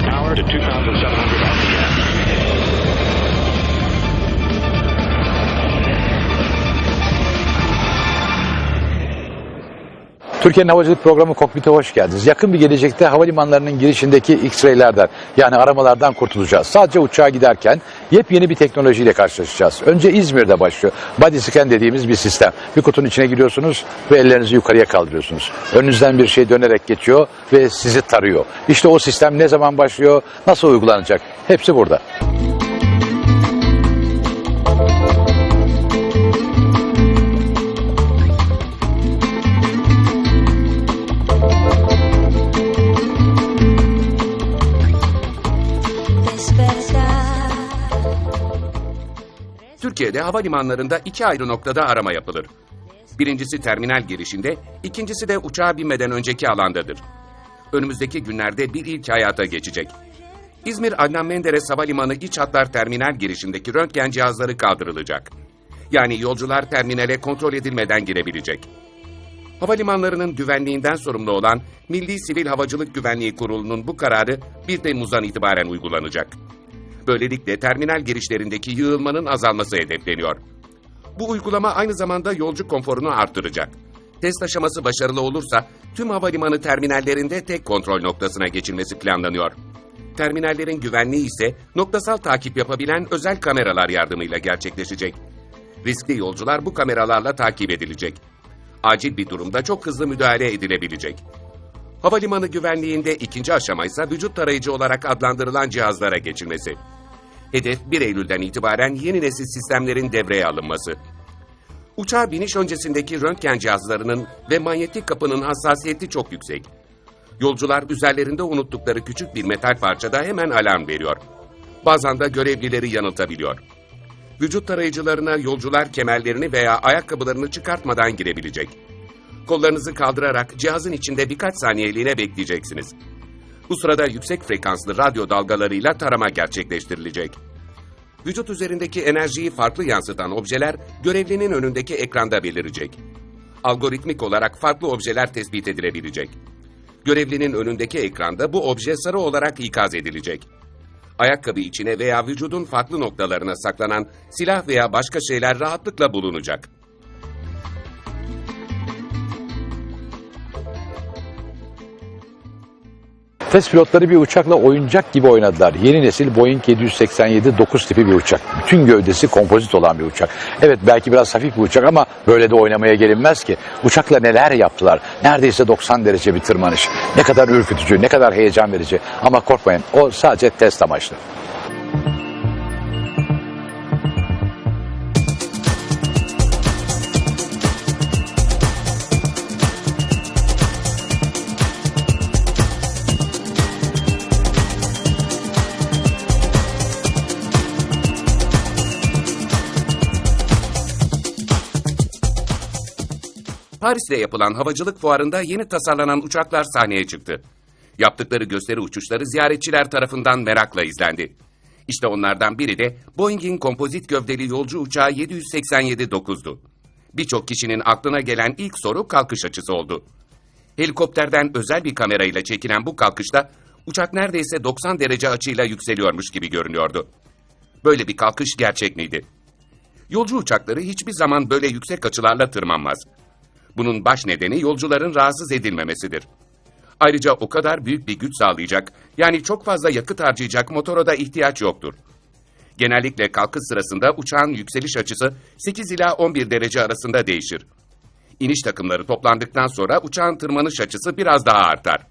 power to 2,700 RPM. Türkiye'nin Havacılık Programı Kokpit'e hoş geldiniz. Yakın bir gelecekte havalimanlarının girişindeki X-ray'lerden yani aramalardan kurtulacağız. Sadece uçağa giderken yepyeni bir teknolojiyle karşılaşacağız. Önce İzmir'de başlıyor. Body scan dediğimiz bir sistem. Bir kutunun içine giriyorsunuz ve ellerinizi yukarıya kaldırıyorsunuz. Önünüzden bir şey dönerek geçiyor ve sizi tarıyor. İşte o sistem ne zaman başlıyor, nasıl uygulanacak? Hepsi burada. Türkiye'de havalimanlarında iki ayrı noktada arama yapılır. Birincisi terminal girişinde, ikincisi de uçağa binmeden önceki alandadır. Önümüzdeki günlerde bir ilk hayata geçecek. İzmir Adnan Menderes Havalimanı iç hatlar terminal girişindeki röntgen cihazları kaldırılacak. Yani yolcular terminale kontrol edilmeden girebilecek. Havalimanlarının güvenliğinden sorumlu olan Milli Sivil Havacılık Güvenliği Kurulu'nun bu kararı 1 Temmuz'dan itibaren uygulanacak. Böylelikle terminal girişlerindeki yığılmanın azalması hedefleniyor. Bu uygulama aynı zamanda yolcu konforunu artıracak. Test aşaması başarılı olursa tüm havalimanı terminallerinde tek kontrol noktasına geçilmesi planlanıyor. Terminallerin güvenliği ise noktasal takip yapabilen özel kameralar yardımıyla gerçekleşecek. Riskli yolcular bu kameralarla takip edilecek. Acil bir durumda çok hızlı müdahale edilebilecek. Havalimanı güvenliğinde ikinci aşama ise vücut tarayıcı olarak adlandırılan cihazlara geçilmesi. Hedef 1 Eylül'den itibaren yeni nesil sistemlerin devreye alınması. Uçağa biniş öncesindeki röntgen cihazlarının ve manyetik kapının hassasiyeti çok yüksek. Yolcular üzerlerinde unuttukları küçük bir metal parçada hemen alarm veriyor. Bazen de görevlileri yanıltabiliyor. Vücut tarayıcılarına yolcular kemerlerini veya ayakkabılarını çıkartmadan girebilecek. Kollarınızı kaldırarak cihazın içinde birkaç saniyeliğine bekleyeceksiniz. Bu sırada yüksek frekanslı radyo dalgalarıyla tarama gerçekleştirilecek. Vücut üzerindeki enerjiyi farklı yansıtan objeler görevlinin önündeki ekranda belirecek. Algoritmik olarak farklı objeler tespit edilebilecek. Görevlinin önündeki ekranda bu obje sarı olarak ikaz edilecek. Ayakkabı içine veya vücudun farklı noktalarına saklanan silah veya başka şeyler rahatlıkla bulunacak. Test pilotları bir uçakla oyuncak gibi oynadılar. Yeni nesil Boeing 787-9 tipi bir uçak. Bütün gövdesi kompozit olan bir uçak. Evet belki biraz hafif bir uçak ama böyle de oynamaya gelinmez ki. Uçakla neler yaptılar? Neredeyse 90 derece bir tırmanış. Ne kadar ürkütücü, ne kadar heyecan verici. Ama korkmayın o sadece test amaçlı. Paris'te yapılan havacılık fuarında yeni tasarlanan uçaklar sahneye çıktı. Yaptıkları gösteri uçuşları ziyaretçiler tarafından merakla izlendi. İşte onlardan biri de Boeing'in kompozit gövdeli yolcu uçağı 787-9'du. Birçok kişinin aklına gelen ilk soru kalkış açısı oldu. Helikopterden özel bir kamerayla çekilen bu kalkışta uçak neredeyse 90 derece açıyla yükseliyormuş gibi görünüyordu. Böyle bir kalkış gerçek miydi? Yolcu uçakları hiçbir zaman böyle yüksek açılarla tırmanmaz. Bunun baş nedeni yolcuların rahatsız edilmemesidir. Ayrıca o kadar büyük bir güç sağlayacak, yani çok fazla yakıt harcayacak motora da ihtiyaç yoktur. Genellikle kalkış sırasında uçağın yükseliş açısı 8 ila 11 derece arasında değişir. İniş takımları toplandıktan sonra uçağın tırmanış açısı biraz daha artar.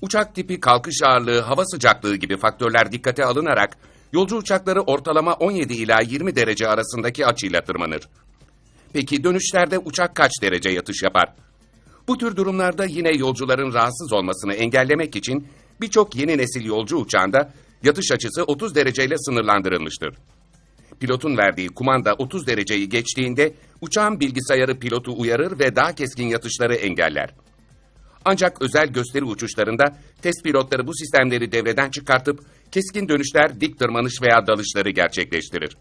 Uçak tipi kalkış ağırlığı, hava sıcaklığı gibi faktörler dikkate alınarak yolcu uçakları ortalama 17 ila 20 derece arasındaki açıyla tırmanır. Peki dönüşlerde uçak kaç derece yatış yapar? Bu tür durumlarda yine yolcuların rahatsız olmasını engellemek için birçok yeni nesil yolcu uçağında yatış açısı 30 dereceyle sınırlandırılmıştır. Pilotun verdiği kumanda 30 dereceyi geçtiğinde uçağın bilgisayarı pilotu uyarır ve daha keskin yatışları engeller. Ancak özel gösteri uçuşlarında test pilotları bu sistemleri devreden çıkartıp keskin dönüşler, dik tırmanış veya dalışları gerçekleştirir.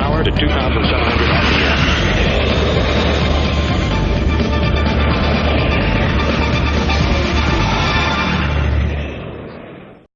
hour to 2,700 hours.